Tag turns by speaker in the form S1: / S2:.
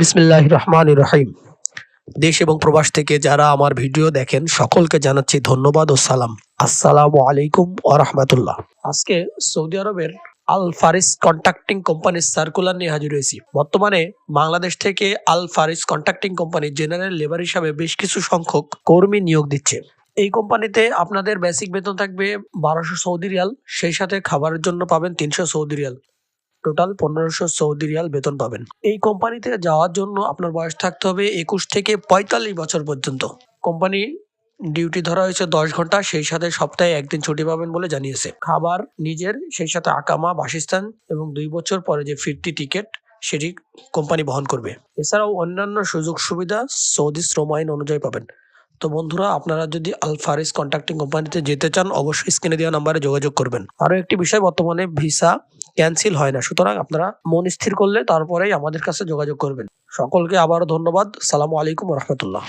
S1: বিসমিল্লাহ রহমান রহিম দেশ এবং প্রবাস থেকে যারা আমার ভিডিও দেখেন, সকলকে জানাচ্ছি ধন্যবাদ ও সালাম। আসসালামু আলাইকুম ও রহমতুল্লাহ। আজকে সৌদি আরবের আল ফারিস কন্ট্রাক্টিং কোম্পানির সার্কুলার নিয়ে হাজির হয়েছি। বর্তমানে বাংলাদেশ থেকে Al Faris contracting company general labour হিসাবে বেশ কিছু সংখ্যক কর্মী নিয়োগ দিচ্ছে। এই কোম্পানিতে আপনাদের বেসিক বেতন থাকবে বারোশো সৌদি রিয়াল, সেই সাথে খাবারের জন্য পাবেন তিনশো সৌদি রিয়াল। টোটাল পনেরোশো সৌদি রিয়াল বেতন পাবেন। এই কোম্পানিতে যাওয়ার জন্য আপনার বয়স থাকতে হবে একুশ থেকে পঁয়তাল্লিশ বছর পর্যন্ত। কোম্পানি ডিউটি ধরা হয়েছে দশ ঘণ্টা, সেই সাথে সপ্তাহে একদিন ছুটি পাবেন বলে জানিয়েছে। খাবার নিজের, সেই সাথে আকামা, বাসস্থান এবং দুই বছর পরে যে ফিরতি টিকিট সেটি কোম্পানি বহন করবে। এছাড়াও অন্যান্য সুযোগ সুবিধা সৌদি শ্রম আইন অনুযায়ী পাবেন। তো বন্ধুরা, আপনারা যদি আলফারিস কন্ট্রাক্টিং কোম্পানিতে যেতে চান, অবশ্যই স্ক্রিনে দেওয়া নাম্বারে যোগাযোগ করবেন। আরও একটি বিষয়, বর্তমানে ভিসা ক্যান্সেল হয় না। সুতরাং আপনারা মন স্থির করলে তারপরেই আমাদের কাছে যোগাযোগ করবেন। সকলকে আবারও ধন্যবাদ। সালামু আলাইকুম রহমতুল্লাহ।